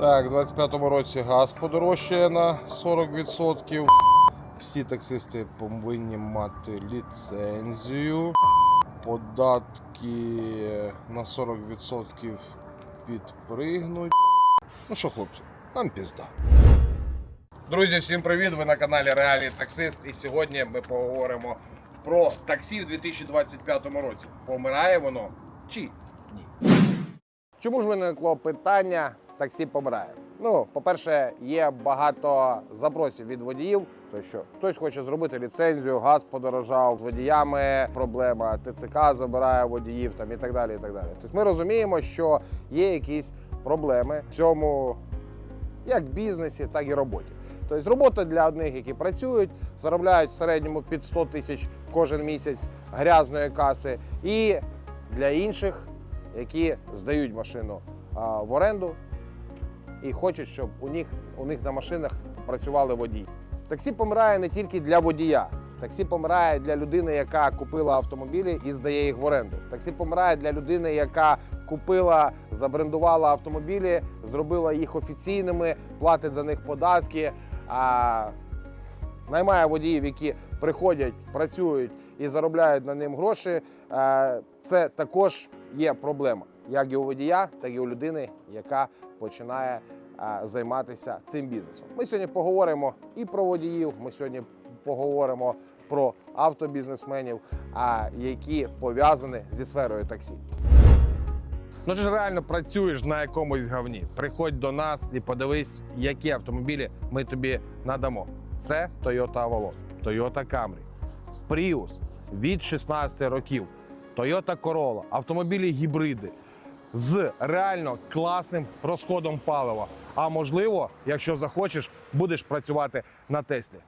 Так, у 25-му році газ подорожчає на 40%. Всі таксисти повинні мати ліцензію. Податки на 40% підпригнуть. Ну що, хлопці, нам пізда. Друзі, всім привіт! Ви на каналі Реалії Таксист. І сьогодні ми поговоримо про таксі в 2025 році. Помирає воно чи ні? Чому ж виникло питання таксі помирає? Ну, по-перше, є багато запросів від водіїв, то що хтось хоче зробити ліцензію, газ подорожав з водіями, проблема ТЦК забирає водіїв там і так далі. І так далі. Тобто ми розуміємо, що є якісь проблеми в цьому як бізнесі, так і роботі. Тобто робота для одних, які працюють, заробляють в середньому під 100 тисяч кожен місяць грязної каси, і для інших, які здають машину в оренду і хочуть, щоб у них, у них на машинах працювали водії. Таксі помирає не тільки для водія. Таксі помирає для людини, яка купила автомобілі і здає їх в оренду. Таксі помирає для людини, яка купила, забрендувала автомобілі, зробила їх офіційними, платить за них податки, а наймає водіїв, які приходять, працюють і заробляють на ним гроші. Е, Це також є проблема, як і у водія, так і у людини, яка починає займатися цим бізнесом. Ми сьогодні поговоримо і про водіїв. Ми сьогодні поговоримо про автобізнесменів, які пов'язані зі сферою таксі. Ну ти ж реально працюєш на якомусь говні. Приходь до нас і подивись, які автомобілі ми тобі надамо. Це Toyota Avalon, Toyota Camry, Prius від 16 років, Toyota Corolla, автомобілі гібриди з реально класним розходом палива. А можливо, якщо захочеш, будеш працювати на Теслі.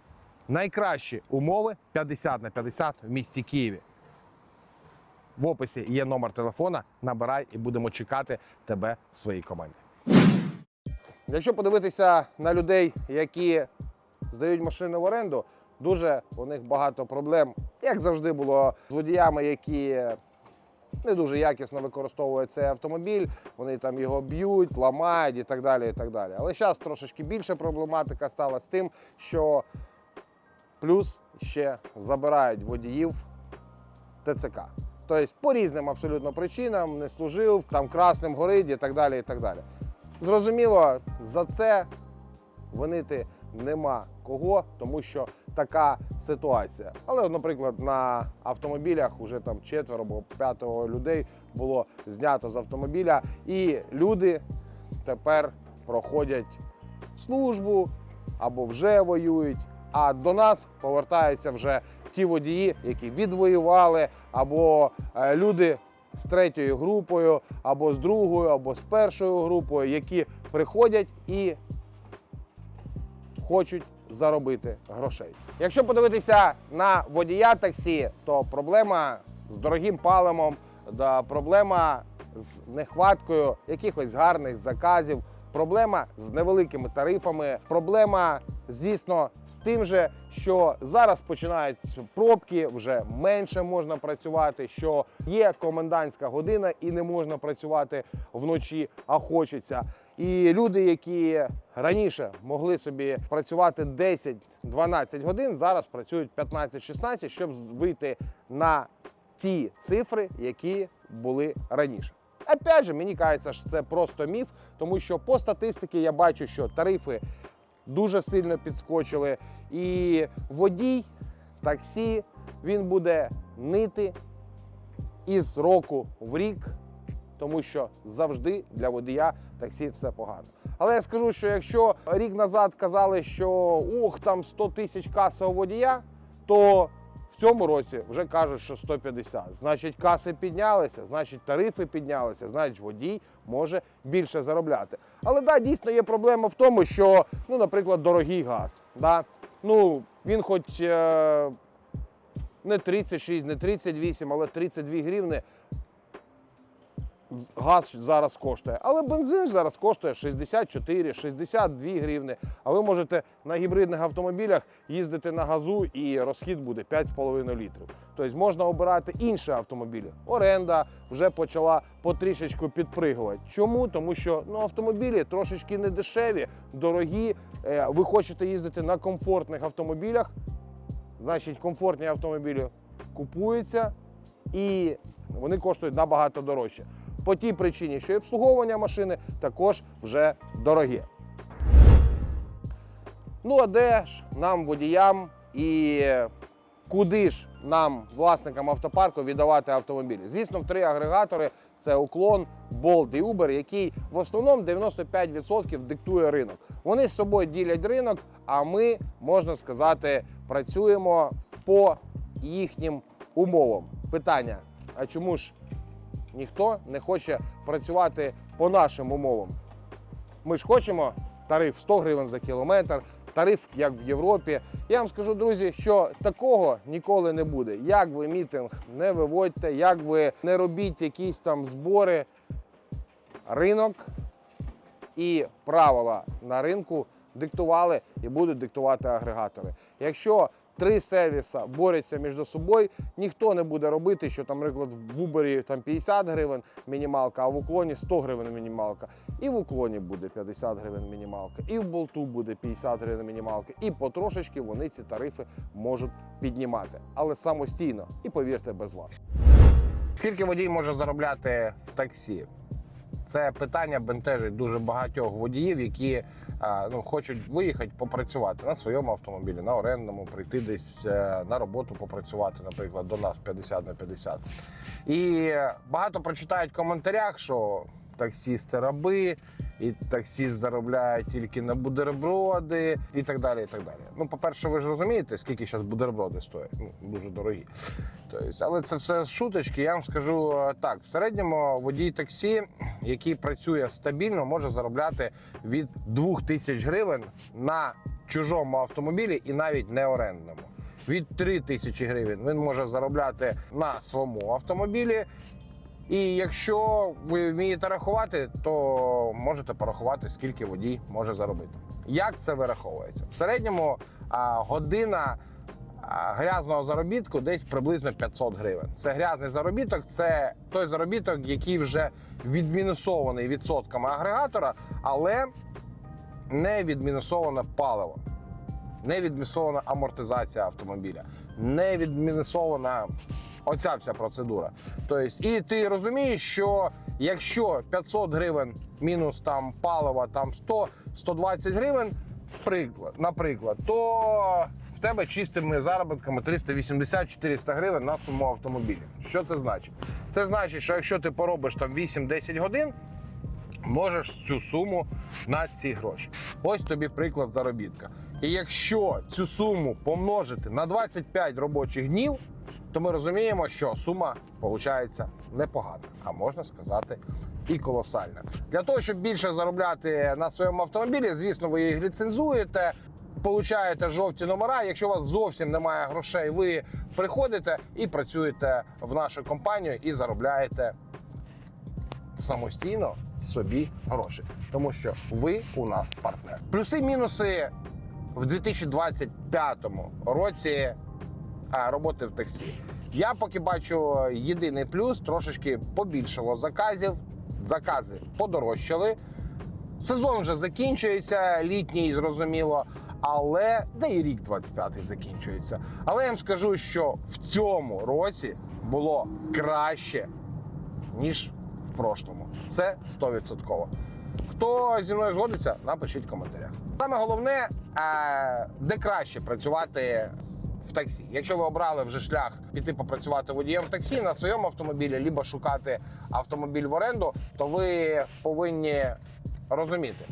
Найкращі умови 50 на 50 в місті Києві. В описі є номер телефона. Набирай і будемо чекати тебе в своїй команді. Якщо подивитися на людей, які здають машини в оренду, дуже у них багато проблем, як завжди було з водіями, які не дуже якісно використовують цей автомобіль. Вони там його б'ють, ламають і так далі. І так далі. Але зараз трошечки більше проблематика стала з тим, що плюс ще забирають водіїв ТЦК. Тобто по різним абсолютно причинам не служив, там красним горить і так далі. і так далі. Зрозуміло, за це винити нема кого, тому що така ситуація. Але, наприклад, на автомобілях вже там четверо або п'ятеро людей було знято з автомобіля, і люди тепер проходять службу або вже воюють. А до нас повертаються вже ті водії, які відвоювали, або е, люди з третьою групою, або з другою, або з першою групою, які приходять і хочуть заробити грошей. Якщо подивитися на водія таксі, то проблема з дорогим паливом, проблема з нехваткою якихось гарних заказів, проблема з невеликими тарифами, проблема, звісно, з тим же, що зараз починаються пробки, вже менше можна працювати, що є комендантська година і не можна працювати вночі, а хочеться. І люди, які раніше могли собі працювати 10-12 годин, зараз працюють 15-16, щоб вийти на ті цифри, які були раніше. Опять же, мені кажеться, що це просто міф, тому що по статистиці я бачу, що тарифи дуже сильно підскочили, і водій таксі він буде нити із року в рік, тому що завжди для водія таксі все погано. Але я скажу, що якщо рік назад казали, що ох, там 100 тисяч касового водія, то в цьому році вже кажуть, що 150. Значить, каси піднялися, значить, тарифи піднялися, значить, водій може більше заробляти. Але да, дійсно є проблема в тому, що, ну, наприклад, дорогий газ. Да? Ну, він хоч е, не 36, не 38, але 32 гривни газ зараз коштує. Але бензин зараз коштує 64-62 гривни. А ви можете на гібридних автомобілях їздити на газу і розхід буде 5,5 літрів. Тобто можна обирати інші автомобілі. Оренда вже почала потрішечку підпригувати. Чому? Тому що ну, автомобілі трошечки не дешеві, дорогі. Е, Ви хочете їздити на комфортних автомобілях, значить комфортні автомобілі купуються і вони коштують набагато дорожче. По тій причині, що і обслуговування машини також вже дороге. Ну а де ж нам, водіям, і куди ж нам, власникам автопарку, віддавати автомобілі? Звісно, в три агрегатори це уклон, Bolt і Uber, який в основному 95% диктує ринок. Вони з собою ділять ринок, а ми, можна сказати, працюємо по їхнім умовам. Питання: а чому ж ніхто не хоче працювати по нашим умовам? Ми ж хочемо тариф 100 гривень за кілометр, тариф як в Європі. Я вам скажу, друзі, що такого ніколи не буде. Як ви мітинг не виводьте, як ви не робіть якісь там збори, ринок і правила на ринку диктували і будуть диктувати агрегатори. Якщо три сервіса борються між собою, ніхто не буде робити, що там, наприклад, в Uber там 50 гривень мінімалка, а в уклоні 100 гривень мінімалка. І в уклоні буде 50 гривень мінімалка, і в болту буде 50 гривень мінімалка. І потрошечки вони ці тарифи можуть піднімати, але самостійно і повірте, без вас. Скільки водій може заробляти в таксі? Це питання бентежить дуже багатьох водіїв, які ну, хочуть виїхати попрацювати на своєму автомобілі, на орендному, прийти десь е, на роботу попрацювати, наприклад, до нас 50 на 50. І багато прочитають в коментарях, що таксісти раби, і таксіст заробляє тільки на бутерброди і так далі. і так далі. Ну, по-перше, ви ж розумієте, скільки зараз бутерброди стоять? Ну, дуже дорогі. Тобто, але це все шуточки. Я вам скажу е, так: в середньому водій таксі, який працює стабільно, може заробляти від 2000 гривень на чужому автомобілі і навіть не орендному. Від 3 тисячі гривень він може заробляти на своєму автомобілі. І якщо ви вмієте рахувати, то можете порахувати, скільки водій може заробити. Як це вираховується? В середньому а, година а, грязного заробітку десь приблизно 500 гривень. Це грязний заробіток, це той заробіток, який вже відмінусований відсотками агрегатора, але не відмінусоване паливо, не відмінусована амортизація автомобіля, не відмінусована оця вся процедура. Тобто, і ти розумієш, що якщо 500 гривень мінус там палива, там 100-120 гривень, приклад, наприклад, то в тебе чистими заробітками 380-400 гривень на своєму автомобілі. Що це значить? Це значить, що якщо ти поробиш там 8-10 годин, можеш цю суму на ці гроші. Ось тобі приклад заробітка. І якщо цю суму помножити на 25 робочих днів, то ми розуміємо, що сума виходить непогана, а можна сказати і колосальна. Для того, щоб більше заробляти на своєму автомобілі, звісно, ви їх ліцензуєте. Получаєте жовті номера. Якщо у вас зовсім немає грошей, ви приходите і працюєте в нашу компанію і заробляєте самостійно собі гроші, тому що ви у нас партнер. Плюси-мінуси в 2025 році роботи в таксі. Я поки бачу єдиний плюс: трошечки побільшало заказів, закази подорожчали. Сезон вже закінчується, літній, зрозуміло. Але де і рік 25-й закінчується. Але я вам скажу, що в цьому році було краще, ніж в прошлому. Це 100%. Хто зі мною згодиться, напишіть в коментарях. Саме головне, е, де краще працювати в таксі. Якщо ви обрали вже шлях піти попрацювати водієм в таксі на своєму автомобілі, либо шукати автомобіль в оренду, то ви повинні розуміти.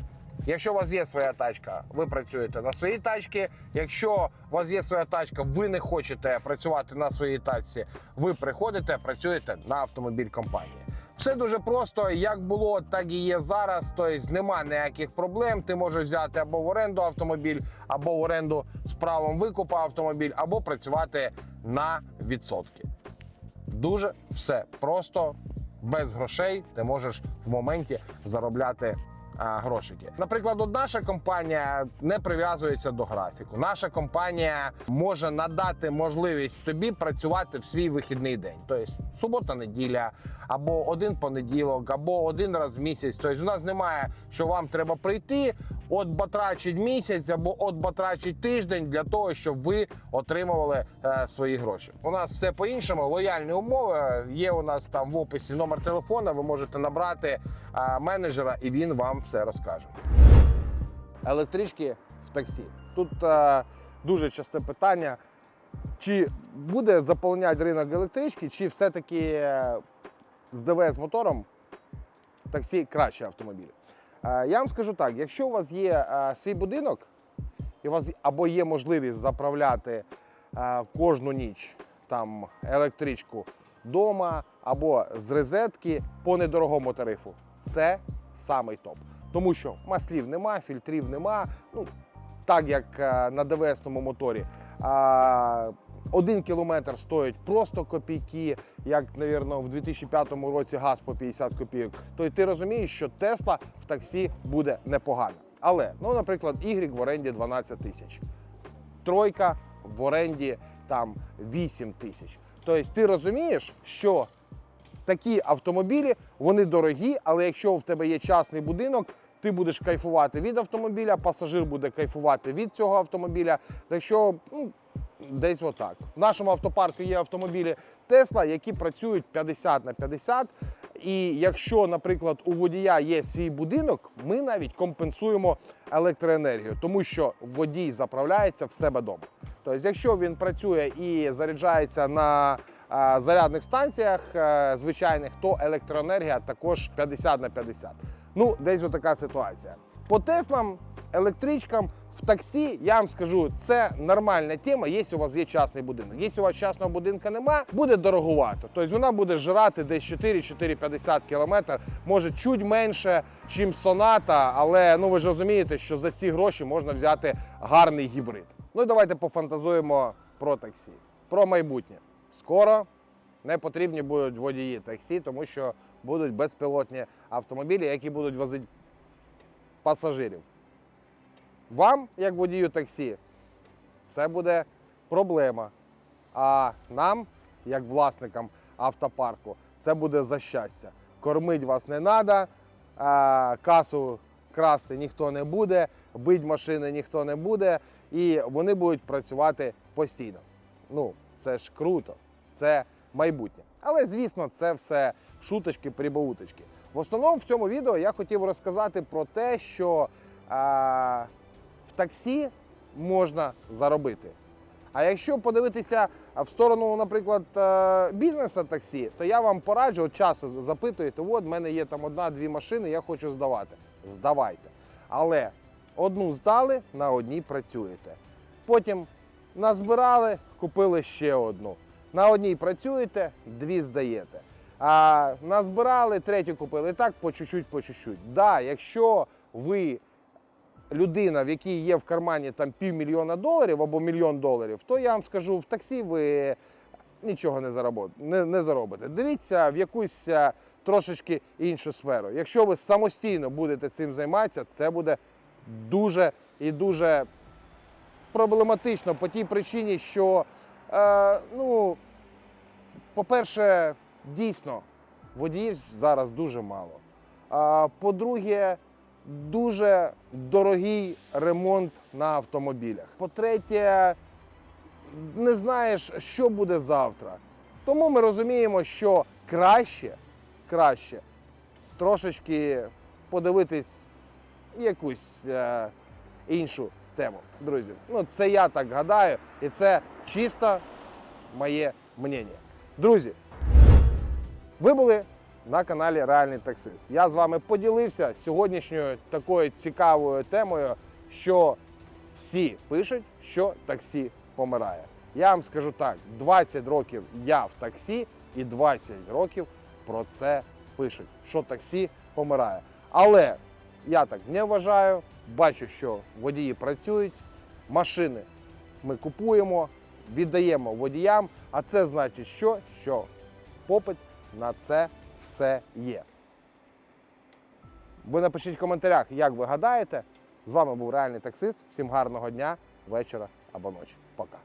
Якщо у вас є своя тачка, ви працюєте на своїй тачці. Якщо у вас є своя тачка, ви не хочете працювати на своїй тачці, ви приходите, працюєте на автомобіль компанії. Все дуже просто, як було, так і є зараз. Тобто нема ніяких проблем. Ти можеш взяти або в оренду автомобіль, або в оренду з правом викупу автомобіль, або працювати на відсотки. Дуже все просто, без грошей ти можеш в моменті заробляти. А, Грошики, наприклад, от наша компанія не прив'язується до графіку. Наша компанія може надати можливість тобі працювати в свій вихідний день, тобто субота, неділя, або один понеділок, або один раз в місяць. Тобто, у нас немає, що вам треба прийти, от батрачить місяць або от батрачить тиждень для того, щоб ви отримували е, свої гроші. У нас все по-іншому. Лояльні умови. Є у нас там в описі номер телефона. Ви можете набрати е, менеджера, і він вам все розкаже. Електрички в таксі. Тут е, дуже часте питання. Чи буде заповняти ринок електрички, чи все-таки е, з ДВС мотором таксі краще автомобіль? Е, Я вам скажу так: якщо у вас є свій будинок, і у вас або є можливість заправляти кожну ніч там електричку вдома або з розетки по недорогому тарифу, це самий топ. Тому що маслів нема, фільтрів нема. Ну, так як е, на ДВСному моторі. А, один кілометр стоїть просто копійки, як, навірно, в 2005 році газ по 50 копійок. То ти розумієш, що Тесла в таксі буде непогана. Але, ну, наприклад, Y в оренді 12 тисяч. Тройка в оренді там 8 тисяч. Тобто ти розумієш, що такі автомобілі вони дорогі, але якщо в тебе є частний будинок, ти будеш кайфувати від автомобіля, пасажир буде кайфувати від цього автомобіля. Так що ну, десь отак. В нашому автопарку є автомобілі Тесла, які працюють 50 на 50. І якщо, наприклад, у водія є свій будинок, ми навіть компенсуємо електроенергію, тому що водій заправляється в себе вдома. Тобто, якщо він працює і заряджається на зарядних станціях е, звичайних, то електроенергія також 50 на 50. Ну, десь отака ситуація. По Теслам, електричкам, в таксі, я вам скажу, це нормальна тема, якщо у вас є частний будинок. Якщо у вас частного будинку нема, буде дороговато. Тобто вона буде жрати десь 4-4,50 км, може чуть менше, чим соната, але ну ви ж розумієте, що за ці гроші можна взяти гарний гібрид. Ну і давайте пофантазуємо про таксі, про майбутнє. Скоро не потрібні будуть водії таксі, тому що будуть безпілотні автомобілі, які будуть возити пасажирів. Вам, як водію таксі, це буде проблема. А нам, як власникам автопарку, це буде за щастя. Кормить вас не треба, касу красти ніхто не буде, бить машини ніхто не буде, і вони будуть працювати постійно. Ну, це ж круто, це майбутнє. Але звісно, це все шуточки, прибауточки. В основному в цьому відео я хотів розказати про те, що а, в таксі можна заробити. А якщо подивитися в сторону, наприклад, е, бізнесу таксі, то я вам пораджу, от часто запитуєте, от в мене є там одна-дві машини, я хочу здавати. Здавайте. Але одну здали, на одній працюєте. Потім назбирали, купили ще одну. На одній працюєте, дві здаєте. А назбирали, третю купили. І так по чуть-чуть, по чуть-чуть. Да, якщо ви людина, в якій є в кармані там півмільйона доларів або мільйон доларів, то я вам скажу, в таксі ви нічого не заробите. Не, не заробите. Дивіться в якусь трошечки іншу сферу. Якщо ви самостійно будете цим займатися, це буде дуже і дуже проблематично по тій причині, що, е, ну, по-перше, дійсно, водіїв зараз дуже мало. А по-друге, дуже дорогий ремонт на автомобілях. По-третє, не знаєш, що буде завтра. Тому ми розуміємо, що краще, краще трошечки подивитись якусь е, іншу тему, друзі. Ну, це я так гадаю, і це чисто моє мнення. Друзі, ви були на каналі Реальний Таксист. Я з вами поділився сьогоднішньою такою цікавою темою, що всі пишуть, що таксі помирає. Я вам скажу так: 20 років я в таксі, і 20 років про це пишуть, що таксі помирає. Але я так не вважаю. Бачу, що водії працюють, машини ми купуємо, віддаємо водіям. А це значить, що, що попит на це все є. Ви напишіть в коментарях, як ви гадаєте. З вами був реальний таксист. Всім гарного дня, вечора або ночі. Пока.